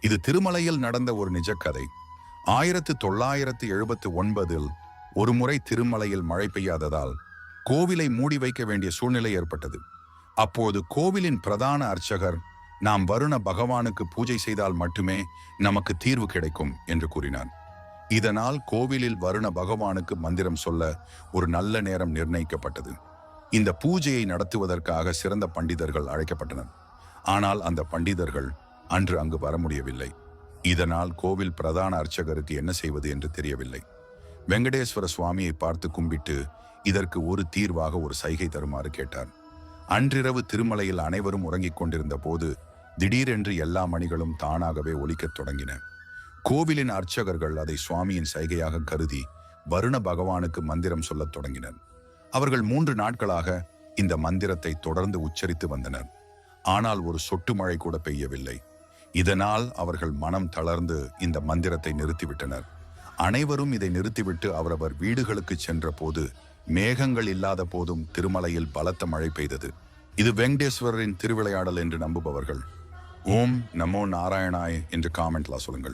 இது திருமலையில் நடந்த ஒரு நிஜக்கதை. ஆயிரத்து தொள்ளாயிரத்து எழுபத்து ஒன்பதில் ஒருமுறை திருமலையில் மழை பெய்யாததால் கோவிலை மூடி வைக்க வேண்டிய சூழ்நிலை ஏற்பட்டது. அப்போது கோவிலின் பிரதான அர்ச்சகர் நாம் வருண பகவானுக்கு பூஜை செய்தால் மட்டுமே நமக்கு தீர்வு கிடைக்கும் என்று கூறினார். இதனால் கோவிலில் வருண பகவானுக்கு மந்திரம் சொல்ல ஒரு நல்ல நேரம் நிர்ணயிக்கப்பட்டது. இந்த பூஜையை நடத்துவதற்காக சிறந்த பண்டிதர்கள் அழைக்கப்பட்டனர். ஆனால் அந்த பண்டிதர்கள் அன்று அங்கு வர முடியவில்லை இதனால் கோவில் பிரதான அர்ச்சகருக்கு என்ன செய்வது என்று தெரியவில்லை. வெங்கடேஸ்வர சுவாமியை பார்த்து கும்பிட்டு இதற்கு ஒரு தீர்வாக ஒரு சைகை தருமாறு கேட்டார் அன்றிரவு திருமலையில் அனைவரும் உறங்கிக் கொண்டிருந்த போது திடீரென்று எல்லா மணிகளும் தானாகவே ஒலிக்கத் தொடங்கின. கோவிலின் அர்ச்சகர்கள் அதை சுவாமியின் சைகையாக கருதி வருண பகவானுக்கு மந்திரம் சொல்லத் தொடங்கினர். அவர்கள் மூன்று நாட்களாக இந்த மந்திரத்தை தொடர்ந்து உச்சரித்து வந்தனர். ஆனால் ஒரு சொட்டு மழை கூட பெய்யவில்லை. இதனால் அவர்கள் மனம் தளர்ந்து இந்த மந்திரத்தை நிறுத்திவிட்டனர். அனைவரும் இதை நிறுத்திவிட்டு அவரவர் வீடுகளுக்கு சென்ற போது மேகங்கள் இல்லாத போதும் திருமலையில் பலத்த மழை பெய்தது. இது வெங்கடேஸ்வரரின் திருவிளையாடல் என்று நம்புபவர்கள். ஓம் நமோ நாராயணாய் என்று காமெண்ட்லாம் சொல்லுங்கள்.